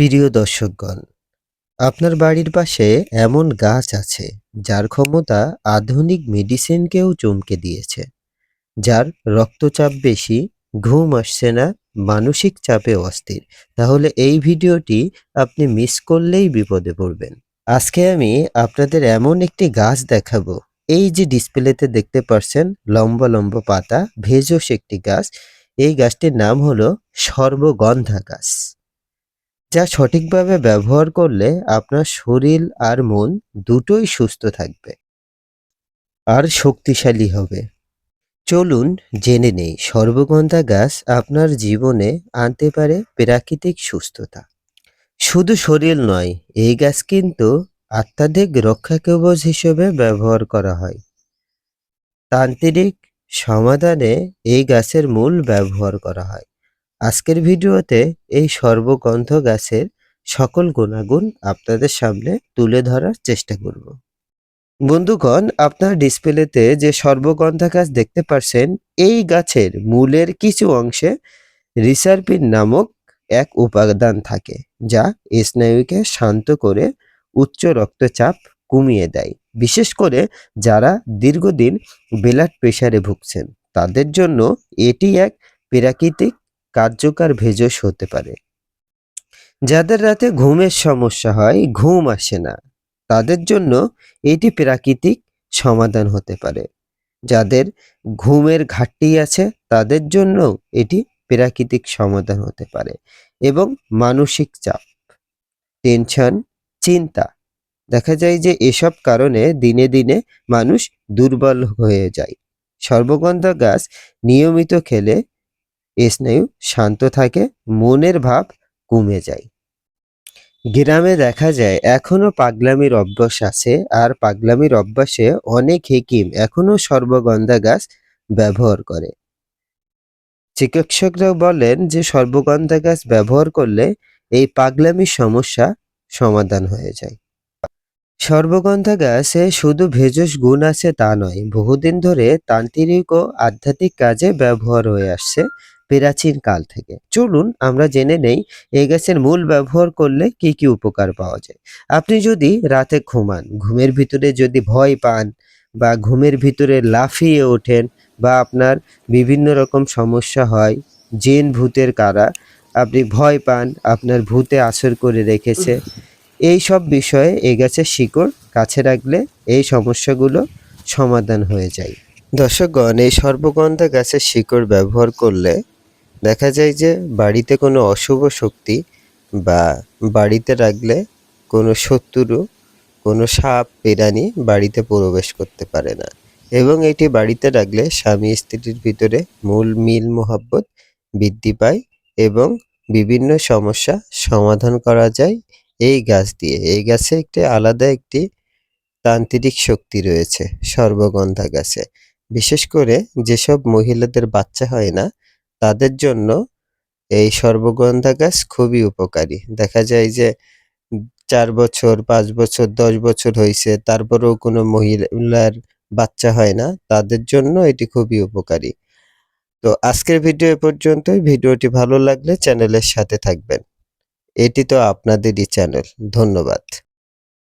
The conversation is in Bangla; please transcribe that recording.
প্রিয় দর্শকগণ, আপনার বাড়ির পাশে এমন গাছ আছে যার ক্ষমতা আধুনিক মেডিসিনকেও চমকে দিয়েছে, যার রক্তচাপ বেশি, ঘুম আসছে না, মানসিক চাপে অস্থির। তাহলে এই ভিডিওটি আপনি মিস করলেই বিপদে পড়বেন। আজকে আমি আপনাদের এমন একটি গাছ দেখাবো। এই যে ডিসপ্লেতে দেখতে পাচ্ছেন লম্বা লম্বা পাতা ভেজস একটি গাছ। এই গাছটির নাম হলো সর্বগন্ধা গাছ। যা সঠিকভাবে ব্যবহার করলে আপনার শরীর আর মন দুটোই সুস্থ থাকবে। আর শক্তিশালী হবে। চলুন জেনে নেই, সর্বগন্ধা গাছ আপনার জীবনে আনতে পারে প্রাকৃতিক সুস্থতা। শুধু শরীর নয়, এই গাছ কিন্তু আত্মাধিক রক্ষা কবচ হিসেবে ব্যবহার করা হয়। তান্ত্রিক সমাধানে এই গাছের মূল ব্যবহার করা হয়। আজকের ভিডিওতে এই সর্বগন্ধ গাছের সকল গুণাগুণ আপনাদের সামনে তুলে ধরার চেষ্টা করব। বন্ধুগণ, আপনার ডিসপ্লেতে যে সর্বগন্ধা গাছ দেখতে পারছেন, এই গাছের মূলের কিছু অংশে রিসার্পিন নামক এক উপাদান থাকে, যা স্নায়ুকে শান্ত করে উচ্চ রক্তচাপ কমিয়ে দেয়। বিশেষ করে যারা দীর্ঘদিন ব্লাড প্রেশারে ভুগছেন, তাদের জন্য এটি এক প্রাকৃতিক কার্যকর ভেষজ হতে পারে। যাদের রাতে ঘুমের সমস্যা হয়, ঘুম আসে না, তাদের জন্য এটি প্রাকৃতিক সমাধান হতে পারে। যাদের ঘুমের ঘাটতি আছে, তাদের জন্য এটি প্রাকৃতিক সমাধান হতে পারে এবং মানসিক চাপ, টেনশন, চিন্তা। দেখা যায় যে এসব কারণে দিনে দিনে মানুষ দুর্বল হয়ে যায়। সর্বগন্ধা গাছ নিয়মিত খেলে স্নায়ু শান্ত থাকে, মনের ভাব কমে যায়। গ্রামে দেখা যায়, এখনও পাগলামির অভ্যাস আছে আর পাগলামির অভ্যাসে অনেক হেকিম এখনও সর্বগন্ধা গাছ ব্যবহার করে। চিকিৎসকরা বলেন যে সর্বগন্ধা গাছ ব্যবহার করলে এই পাগলামির সমস্যা সমাধান হয়ে যায়। সর্বগন্ধা গাছে শুধু ভেষজ গুণ আছে তা নয়, বহুদিন ধরে তান্ত্রিক ও আধ্যাত্মিক কাজে ব্যবহার হয়ে আসছে প্রাচীন কাল থেকে। চলুন আমরা জেনে নেই এই গাছের মূল ব্যবহার করলে কি কি উপকার পাওয়া যায়। আপনি যদি রাতে ঘুমান, ঘুমের ভিতরে যদি ভয় পান বা ঘুমের ভিতরে লাফিয়ে ওঠেন বা আপনার বিভিন্ন রকম সমস্যা হয়, জিন ভূতের কারা, আপনি ভয় পান, আপনার ভূতে আসর করে রেখেছে এই সব বিষয়ে এই গাছের শিকড় কাছে রাখলে এই সমস্যাগুলো সমাধান হয়ে যায়। দর্শকগণ, এই সর্বগন্ধা গাছের শিকড় ব্যবহার করলে দেখা যায় যে বাড়িতে কোনো অশুভ শক্তি বা বাড়িতে রাখলে কোনো শত্রু, কোনো সাপ, পেরানি বাড়িতে প্রবেশ করতে পারে না। এবং এটি বাড়িতে রাখলে স্বামী স্ত্রীর ভিতরে মূল মিল মোহাব্বত বৃদ্ধি পায় এবং বিভিন্ন সমস্যা সমাধান করা যায় এই গাছ দিয়ে। এই গাছে একটি আলাদা একটি তান্ত্রিক শক্তি রয়েছে, সর্বগন্ধা গাছে। বিশেষ করে যেসব মহিলাদের বাচ্চা হয় না, তাদের জন্য এই সর্বগন্ধা গাছ খুবই উপকারী। দেখা যায় যে চার বছর, পাঁচ বছর, দশ বছর হয়েছে তারপরেও কোনো মহিলার বাচ্চা হয় না, তাদের জন্য এটি খুবই উপকারী। তো আজকের ভিডিও এ পর্যন্তই। ভিডিওটি ভালো লাগলে চ্যানেলের সাথে থাকবেন। এটি তো আপনাদেরই চ্যানেল ধন্যবাদ।